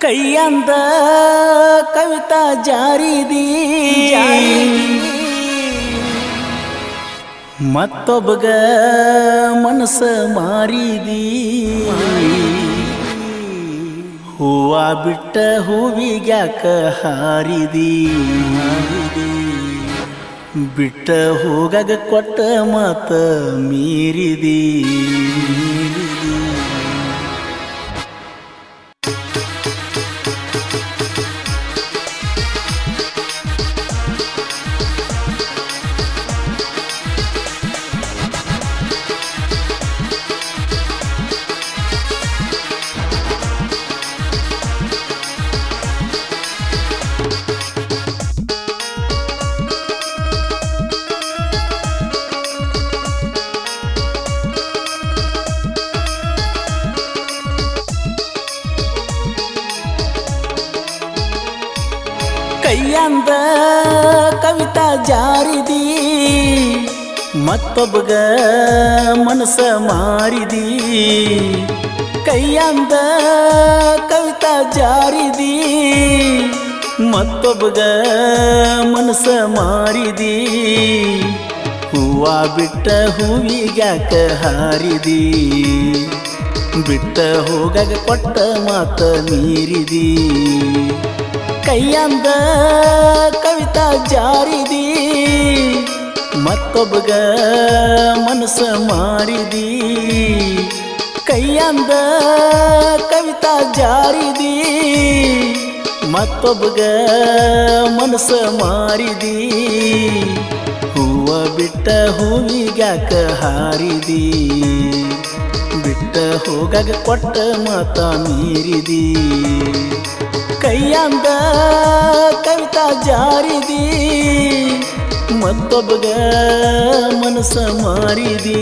ಕೈಯಂದ ಕವಿತಾ ಜಾರಿದಿ ಮತ್ತೊಬ್ಬಗ ಮನಸ ಮಾರಿದಿ. ಹೂವ ಬಿಟ್ಟ ಹೂವಿಗ್ಯಾಕ ಹಾರಿದಿ. ಬಿಟ್ಟ ಹೋಗಾಗ ಕೊಟ್ಟ ಮತ ಮೀರಿದಿ. ಕೈಯಂದ ಕವಿತಾ ಜಾರಿದಿ, ಮತ್ತೊಬ್ಬಗ ಮನಸ ಮಾರಿದಿ. ಕೈಯಂದ ಕವಿತಾ ಜಾರಿದಿ, ಮತ್ತೊಬ್ಬಗ ಮನಸ ಮಾರಿದಿ. ಹೂವ ಬಿಟ್ಟ ಹೂವಿಗ್ಯಾಕ ಹಾರಿದಿ, ಬಿಟ್ಟ ಹೋಗಾಗ ಕೊಟ್ಟ ಮಾತ ಮೀರಿದಿ. ಕೈಯಂದ ಕವಿತಾ ಜಾರಿದಿ, ಮತ್ತೊಬ್ಬಗ ಮನಸ ಮಾರಿದಿ ಕೈಯಂದ ಕವಿತಾ ಜಾರಿದಿ, ಮತ್ತೊಬ್ಬಗ ಮನಸ ಮಾರಿದಿ ಹೂವ ಬಿಟ್ಟ ಹೂವಿಗ್ಯಾಕ ಹಾರಿದಿ, ಬಿಟ್ಟ ಹೋಗಾಗ ಕೊಟ್ಟ ಮಾತ ಮೀರಿದಿ. ಕೈಯಂದ ಕವಿತಾ ಜಾರಿದಿ ಮತ್ತೊಬ್ಬಗ ಮನಸ ಮಾರಿದಿ.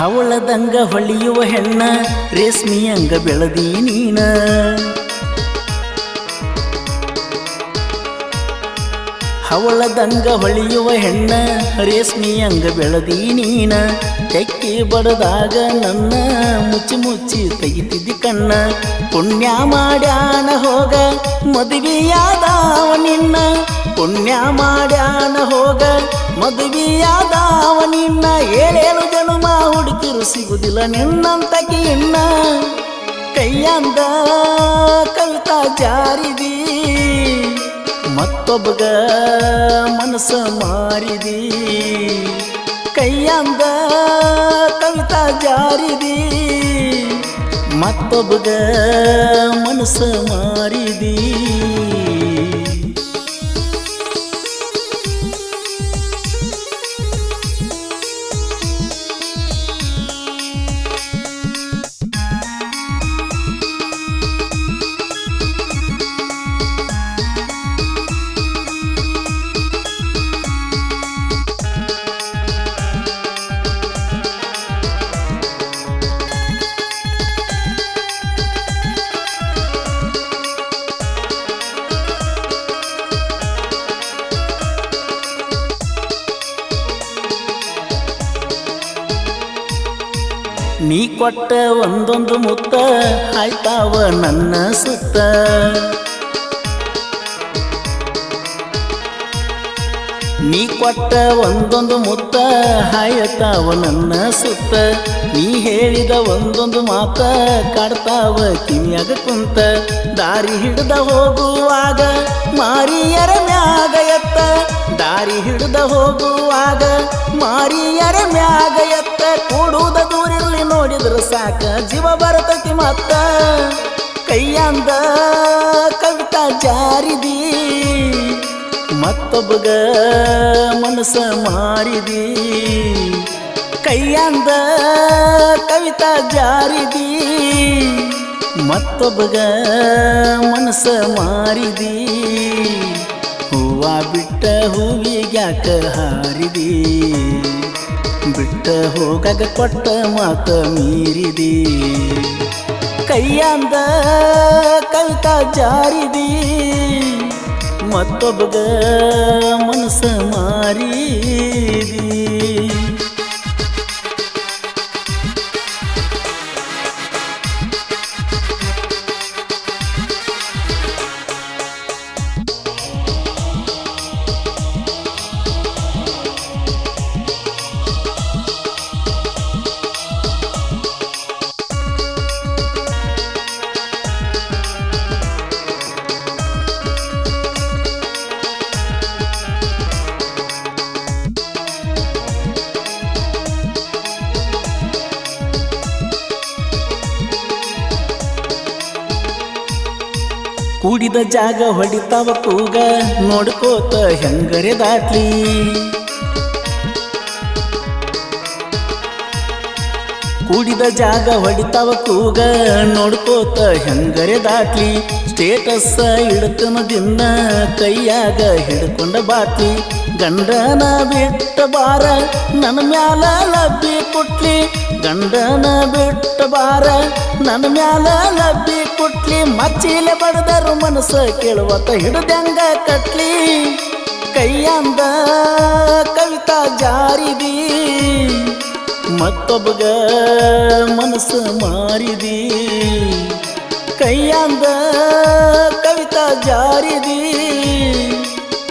ಹವಳದಂಗ ಹೊಳಿಯುವ ಹೆಣ್ಣ ರೇಷ್ಮಿಯಂಗ ಬೆಳದಿ ನೀನ. ಹವಳದಂಗ ಹೊಳಿಯುವ ಹೆಣ್ಣ ರೇಷ್ಮಿಯಂಗ ಬೆಳದಿ ನೀನ. ತೆಕ್ಕಿ ಬಡದಾಗ ನನ್ನ ಮುಚ್ಚಿ ಮುಚ್ಚಿ ತೆಗಿತಿದ್ದಿ ಕಣ್ಣ. ಪುಣ್ಯ ಮಾಡ್ಯಾನ ಹೋಗ, ಮದುವೆಯಾದವ ನಿನ್ನ. ಪುಣ್ಯ ಮಾಡ್ಯಾನ ಹೋಗ, ಮದುವೆಯಾದವ ನಿನ್ನ. ಸಿಗುದಿಲ್ಲ ನಿನ್ನಂತಕಿ ಇನ್ನ. ಕೈಯಂದ ಕವಿತಾ ಜಾರಿದಿ. ಮತ್ತೊಬ್ಬಗ ಮನಸ ಮಾರಿದಿ. ಕೈಯಂದ ಕವಿತಾ ಜಾರಿದಿ. ಮತ್ತೊಬ್ಬಗ ಮನಸ ಮಾರಿದಿ. ನೀ ಕೊಟ್ಟ ಒಂದೊಂದು ಮುತ್ತ ಆಯ್ತಾವ ನನ್ನ ಸುತ್ತ. ನೀ ಕೊಟ್ಟ ಒಂದೊಂದು ಮುತ್ತ ಹಾಯತಾವ ನನ್ನ ಸುತ್ತ. ನೀ ಹೇಳಿದ ಒಂದೊಂದು ಮಾತ ಕಾಡ್ತಾವ ಕಿವಿಯಾಗ ಕುಂತ. ದಾರಿ ಹಿಡ್ದ ಹೋಗುವಾಗ ಮಾರಿಯರ ಮ್ಯಾಗ ಎತ್ತ. ದಾರಿ ಹಿಡ್ದ ಹೋಗುವಾಗ ಮಾರಿಯರ ಮ್ಯಾಗ ಎತ್ತ. ಕೂಡುವುದ ದೂರಿರಲಿ ನೋಡಿದ್ರ ಸಾಕ ಜೀವ ಬರತೈತಿ ಮತ್ತ. ಕೈಯಂದ ಕವಿತಾ ಜಾರಿದಿ, ಮತ್ತೊಬ್ಬಗ ಮನಸ್ಸ ಮಾರಿದಿ. ಕೈಯಂದ ಕವಿತಾ ಜಾರಿದಿ, ಮತ್ತೊಬ್ಬಗ ಮನಸ್ಸ ಮಾರಿದಿ. ಹೂವ ಬಿಟ್ಟ ಹೂವಿಗ್ಯಾಕ ಹಾರಿದಿ. ಬಿಟ್ಟ ಹೋಗಾಗ ಕೊಟ್ಟ ಮಾತ ಮೀರಿದಿ. ಕೈಯಂದ ಕವಿತಾ ಜಾರಿದಿ. ಮತ್ತೊಬ್ಬಗ ಮನಸ್ಸು ಮಾರಿದಿ. ಕೂಡಿದ ಜಾಗ ಹೊಡಿತಾವ ಕೂಗ. ನೋಡ್ಕೋತ ಹೆಂಗರೆ ದಾಟ್ಲಿ. ಕೂಡಿದ ಜಾಗ ಹೊಡಿತಾವ ಕೂಗ. ನೋಡ್ಕೋತ ಹೆಂಗರೆ ದಾಟ್ಲಿ. ಸ್ಟೇಟಸ್ ಇಡ್ತನ ದಿನ ಕೈಯಾಗ ಹಿಡ್ಕೊಂಡ ಬಾಟ್ಲಿ. ಗಂಡನ ಬಿಟ್ಟ ಬಾರ ನನ್ನ ಮ್ಯಾಲ ಲಬ್ಬಿ ಕೊಟ್ಲಿ. ಗಂಡನ ಬಿಟ್ಟ ಬಾರ ನನ್ನ ಮ್ಯಾಲ ಲಬ್ಬಿ ಕೊಟ್ಲಿ. ಮಚ್ಚಿಲೆ ಬಡದರು ಮನಸ್ಸ ಕೇಳುವತ್ತ ಹಿಡ್ದಂಗ ಕಟ್ಲಿ. ಕೈಯಂದ ಕವಿತಾ ಜಾರಿದಿ. ಮತ್ತೊಬ್ಬಗ ಮನಸ್ಸು ಮಾರಿದಿ. ಕೈಯಂದ ಕವಿತಾ ಜಾರಿದಿ.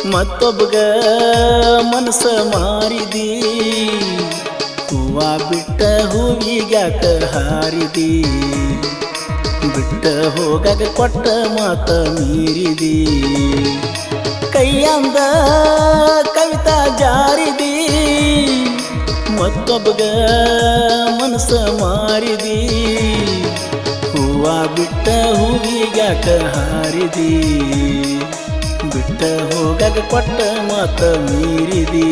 ಮತ್ತೊಬ್ಬಗ ಮನಸ್ಸ ಮಾರಿದಿ. ಹೂವ ಬಿಟ್ಟ ಹೂವಿಗ್ಯಾಕ ಹಾರಿದಿ. ಬಿಟ್ಟ ಹೋಗಾಗ ಕೊಟ್ಟ ಮಾತ ಮೀರಿದಿ. ಕೈಯಂದ ಕವಿತಾ ಜಾರಿದಿ. ಮತ್ತೊಬ್ಬಗ ಮನಸ್ಸ ಮಾರಿದಿ. ಹೂವ ಬಿಟ್ಟ ಹೂವಿಗ್ಯಾಕ ಹಾರಿದಿ. ಬಿಟ್ಟ ಹೋಗಾಗ ಕೊಟ್ಟ ಮಾತ ಮೀರಿದಿ.